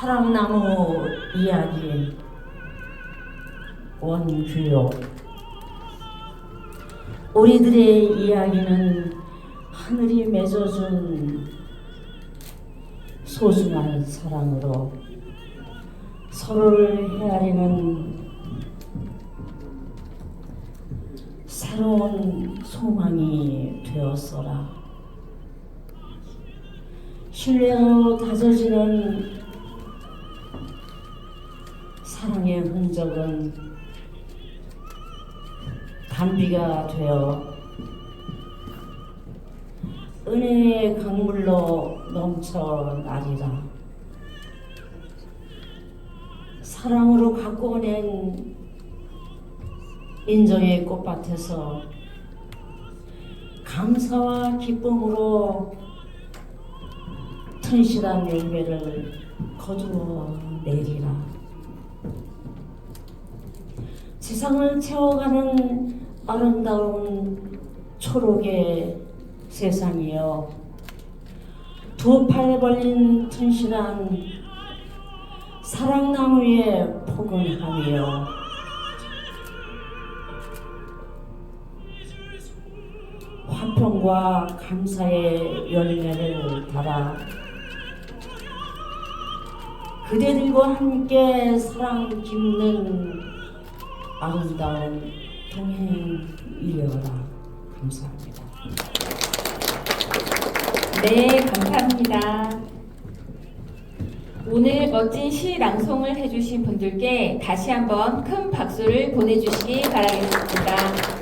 사랑나무 이야기 원주요 우리들의 이야기는 하늘이 맺어준 소중한 사랑으로 서로를 헤아리는 새로운 소망이 되었어라. 신뢰로 다져지는 사랑의 흔적은 단비가 되어 은혜의 강물로 넘쳐 나리라. 사랑으로 가꾸어낸 인정의 꽃밭에서 감사와 기쁨으로 튼실한 열매를 거두어 내리라. 지상을 채워가는 아름다운 초록의 세상이여 두팔 벌린 튼실한 사랑나무의 포근함이여 화평과 감사의 열매를 달아 그대들과 함께 사랑 깊는 아름다운 동행이여라 감사합니다. 네, 감사합니다. 오늘 멋진 시 낭송을 해주신 분들께 다시 한번 큰 박수를 보내주시기 바라겠습니다.